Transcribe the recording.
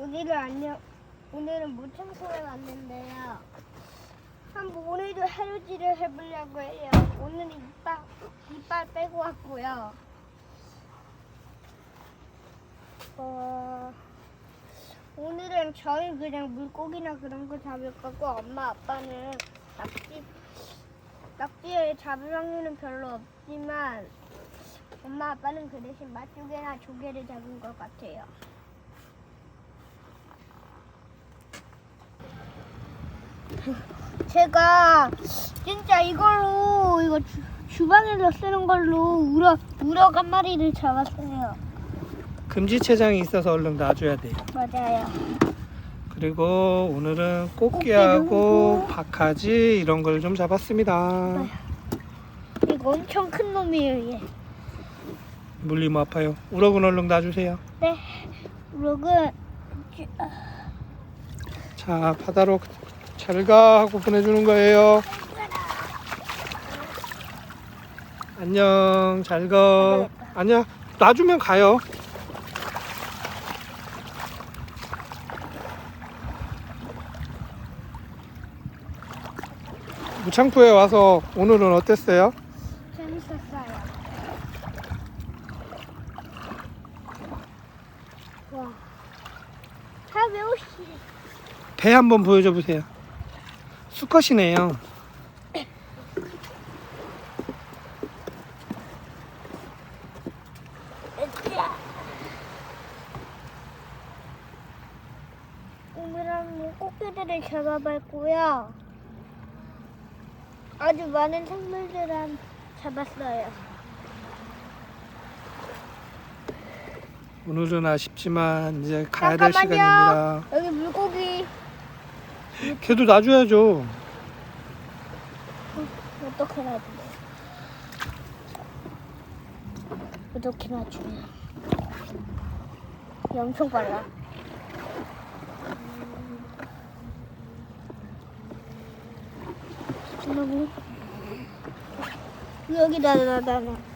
오늘은 안녕. 오늘은 모창소에 왔는데요. 한번 오늘도 하루질을 해보려고 해요. 오늘은 이빨 이빨 빼고 왔고요. 어, 오늘은 저희 그냥 물고기나 그런 거 잡을 거고 엄마 아빠는 낙지 낙지를 잡을 확률은 별로 없지만 엄마 아빠는 그 대신 맛조개나 조개를 잡은 것 같아요. 제가 진짜 이걸로 이거 주, 주방에서 쓰는 걸로 우럭 우럭 한 마리를 잡았어요. 금지체장이 있어서 얼른 놔줘야 돼요. 맞아요. 그리고 오늘은 꽃게하고 있고. 박하지 이런 걸 좀 잡았습니다. 네. 이거 엄청 큰 놈이에요. 얘. 물리면 아파요. 우럭은 얼른 놔주세요. 네. 우럭은 쭈- 아, 자 바다로 잘 가 하고 보내주는 거예요. 안녕 잘 가. 아니야 놔주면 가요. 무창포에 와서 오늘은 어땠어요? 재밌었어요. 와. 하베오시. 배 한번 보여줘 보세요. 수컷이네요. 오늘은 꽃게들을 잡아봤고요. 아주 많은 생물들을 잡았어요. 오늘은 아쉽지만 이제 가야 될 잠깐만요. 시간입니다. 여기 물고기 걔도 놔줘야죠. 어떻게 놔주냐? 어떻게 놔주냐? 얘 엄청 빨라. 여기다 놔, 놔, 놔.